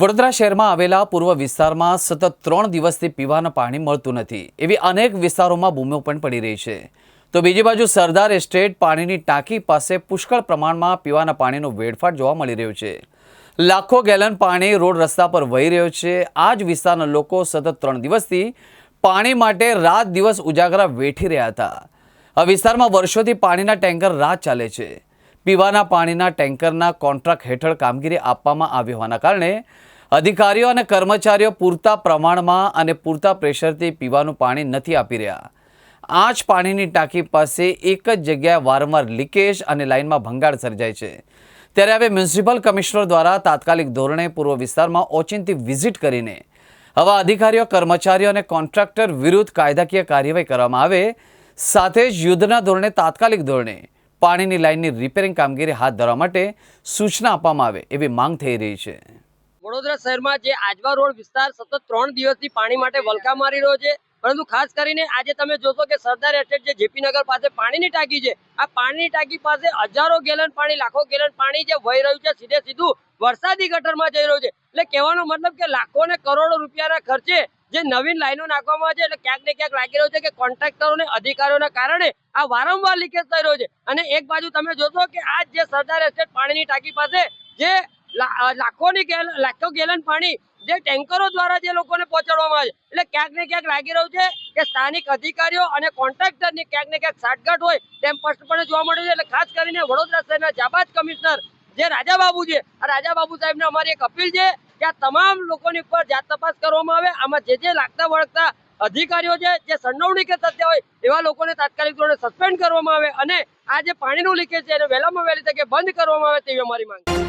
વડોદરા શહેરમાં આવેલા પૂર્વ વિસ્તારમાં સતત ત્રણ દિવસથી પીવાના પાણી મળતું નથી. એવી અનેક વિસ્તારોમાં બૂમો પણ પડી રહી છે. તો બીજી બાજુ સરદાર એસ્ટેટ પાણીની ટાંકી પાસે પુષ્કળ પ્રમાણમાં પીવાના પાણીનો વેડફાટ જોવા મળી રહ્યો છે. લાખો ગેલન પાણી રોડ રસ્તા પર વહી રહ્યો છે. આ જ વિસ્તારના લોકો સતત ત્રણ દિવસથી પાણી માટે રાત દિવસ ઉજાગરા વેઠી રહ્યા હતા. આ વિસ્તારમાં વર્ષોથી પાણીના ટેન્કર રાત ચાલે છે. પીવાના પાણીના ટેન્કરના કોન્ટ્રાક્ટ હેઠળ કામગીરી આપવામાં આવી હોવાના કારણે અધિકારીઓ અને કર્મચારીઓ પૂરતા પ્રમાણમાં અને પૂરતા પ્રેશરથી પીવાનું પાણી નથી આપી રહ્યા. આ જ પાણીની ટાંકી પાસે એક જ જગ્યાએ વારંવાર લીકેજ અને લાઇનમાં ભંગાણ સર્જાય છે. ત્યારે હવે મ્યુનિસિપલ કમિશનર દ્વારા તાત્કાલિક ધોરણે પૂર્વ વિસ્તારમાં ઓચિંતી વિઝિટ કરીને આવા અધિકારીઓ, કર્મચારીઓ અને કોન્ટ્રાક્ટર વિરુદ્ધ કાયદાકીય કાર્યવાહી કરવામાં આવે. સાથે જ યુદ્ધના ધોરણે તાત્કાલિક ધોરણે પાણીની લાઇનની રિપેરિંગ કામગીરી હાથ ધરવા માટે સૂચના આપવામાં આવે એવી માંગ થઈ રહી છે. વડોદરા શહેરમાં જે આજવા રોડ વિસ્તાર સતત ત્રણ દિવસથી પાણી માટે વલખા મારી રહ્યો છે. પરંતુ ખાસ કરીને આજે તમે જોશો કે સરદાર એસ્ટેટ જે જેપી નગર પાસે પાણીની ટાંકી છે, આ પાણીની ટાંકી પાસે હજારો ગેલન પાણી, લાખો ગેલન પાણી જે વહી રહ્યું છે, સીધે સીધું વરસાદી ગટરમાં જઈ રહ્યું છે. એટલે કહેવાનો મતલબ કે લાખો ને કરોડો રૂપિયાના ખર્ચે જે નવીન લાઈનો નાખવામાં આવે છે એટલે ક્યાંક ને ક્યાંક લાગી રહ્યું છે કે કોન્ટ્રાક્ટરો ને અધિકારીઓના કારણે આ વારંવાર લીકેજ થઈ રહ્યો છે. અને એક બાજુ તમે જોશો કે આ જે સરદાર એસ્ટેટ પાણીની ટાંકી પાસે જે લાખોની લાખો ગેલન પાણી જે ટેન્કરો દ્વારા જે લોકોને પહોંચાડવામાં આવે એટલે ક્યાંક ને ક્યાંક લાગી રહ્યું છે કે સ્થાનિક અધિકારીઓ અને કોન્ટ્રાક્ટરની ક્યાંક ને ક્યાંક સાટગાંઠ હોય તેમ સ્પષ્ટપણે જોવા મળે છે. એટલે ખાસ કરીને વડોદરા શહેરના જાબાજ કમિશનર જે રાજાબાબુ છે, આ રાજાબાબુ સાહેબને અમારી એક અપીલ છે કે તમામ લોકોની ઉપર જાત તપાસ કરવામાં આવે. આમાં જે જે લાગતા વળગતા અધિકારીઓ છે, જે સંડોવણી કે સત્ય હોય, એવા લોકોને તાત્કાલિક ધોરણે સસ્પેન્ડ કરવામાં આવે અને આ જે પાણીનું લીકેજ છે, એને વહેલામાં વહેલી તકે બંધ કરવામાં આવે તેવી અમારી માંગ છે.